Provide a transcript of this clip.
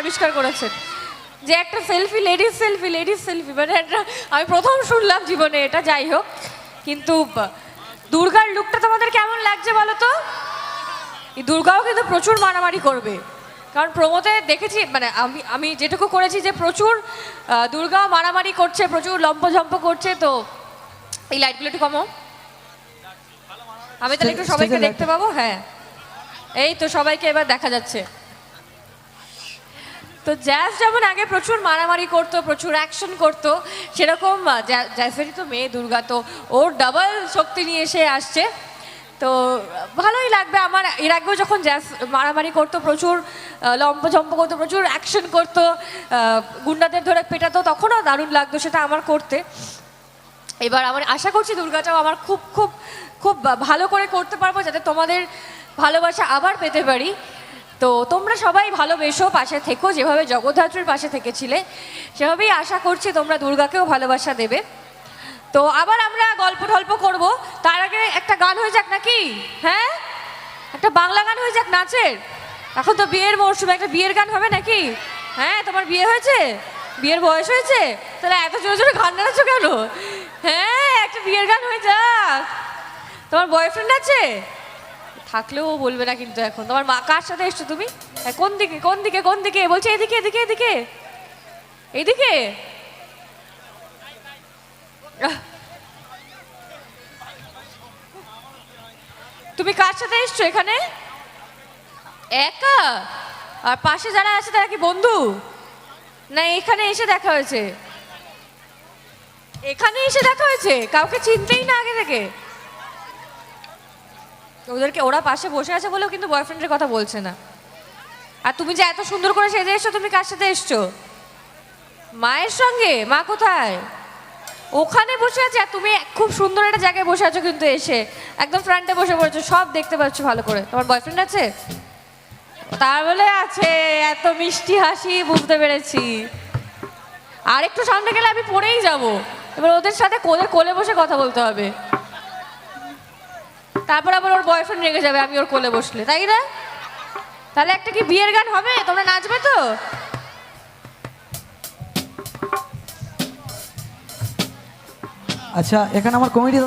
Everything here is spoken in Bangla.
আবিষ্কার করেছেন। যে একটা selfie ladies selfie ladies selfie মানে একটা আমি প্রথম শুনলাম জীবনে এটা যাই হোক। কিন্তু দুর্গার লুকটা তোমাদের কেমন লাগছে বলো তো? এই দুর্গাও কিন্তু প্রচুর মারামারি করবে। কারণ প্রমোতে দেখেছি মানে আমি আমি যেটুকু করেছি যে প্রচুর দুর্গা মারামারি করছে প্রচুর লম্পঝম্প করছে তো এই লাইটগুলো একটু কমো আমি তাহলে একটু সবাইকে দেখতে পাবো? হ্যাঁ। এই তো সবাইকে এবার দেখা যাচ্ছে। তো জ্যাজ যেমন আগে প্রচুর মারামারি করতো, প্রচুর অ্যাকশন করতো, সেরকম জ্যাজেরই তো মেয়ে দুর্গা, তো ওর ডাবল শক্তি নিয়ে এসে আসছে। তো ভালোই লাগবে আমার, এর আগেও যখন জ্যাজ মারামারি করতো, প্রচুর লম্পঝম্প করতো, প্রচুর অ্যাকশন করতো গুন্ডাদের ধরে পেটাতো, তখনও দারুণ লাগতো সেটা আমার করতে। এবার আমার, আশা করছি দুর্গাটাও আমার খুব খুব খুব ভালো করে করতে পারব, যাতে তোমাদের ভালোবাসা আবার পেতে পারি। তো তোমরা সবাই ভালোবেসো, পাশে থেকো, যেভাবে জগদ্ধাত্রীর পাশে থেকেছিলে, সেভাবেই আশা করছি তোমরা দুর্গাকেও ভালোবাসা দেবে। তো আবার আমরা গল্প টল্প করব। তার আগে একটা গান হয়ে যাক নাকি? হ্যাঁ? একটা বাংলা গান হয়ে যাক নাচের? এখন তো বিয়ের মরশুমে একটা বিয়ের গান হবে নাকি? হ্যাঁ তোমার বিয়ে হয়েছে? বিয়ের বয়স হয়েছে? তাহলে এত জোরে জোরে গান নাচছো কেন? হ্যাঁ একটা বিয়ের গান হয়ে যাক। তোমার বয়ফ্রেন্ড আছে? থাকলেও বলবে না কিন্তু এখন। তোমার মা কার সাথে এসছো তুমি? হ্যাঁ, কোন দিকে কোন দিকে কোন দিকে? বলছে এদিকে এদিকে এদিকে। এইদিকে আহ। তুমি কার সাথে এসছো এখানে? একা? আর পাশে যারা আছে তারা কি বন্ধু? না এখানে এসে দেখা হয়েছে। এখানে এসে দেখা হয়েছে? কাউকে চিনতেই না আগে থেকে। ওদেরকে ওরা পাশে বসে আছে বলেও কিন্তু বয়ফ্রেন্ডের কথা বলছে না। আর তুমি যে এত সুন্দর করে সেজে এসছো, তুমি কার সাথে এসছো? মায়ের সঙ্গে? মা কোথায়? ওখানে বসে আছে। আর তুমি খুব সুন্দর একটা জায়গায় বসে আছো কিন্তু এসে। একদম ফ্রন্টে বসে পড়েছো। সব দেখতে পাচ্ছ ভালো করে। তোমার বয়ফ্রেন্ড আছে? তার বলে আছে, এত মিষ্টি হাসি, বুঝতে পেরেছি। আর একটু সামনে গেলে আমি পড়েই যাব। এবার ওদের সাথে কোলে কোলে বসে কথা বলতে হবে। তারপর আবার ওর বয়ফ্রেন্ড রেগে যাবে, আমি ওর কোলে বসলে, তাই না? তাহলে একটা কি বিয়ের গান হবে? তোমরা নাচবে তো? আচ্ছা এখানে আমার কমিটি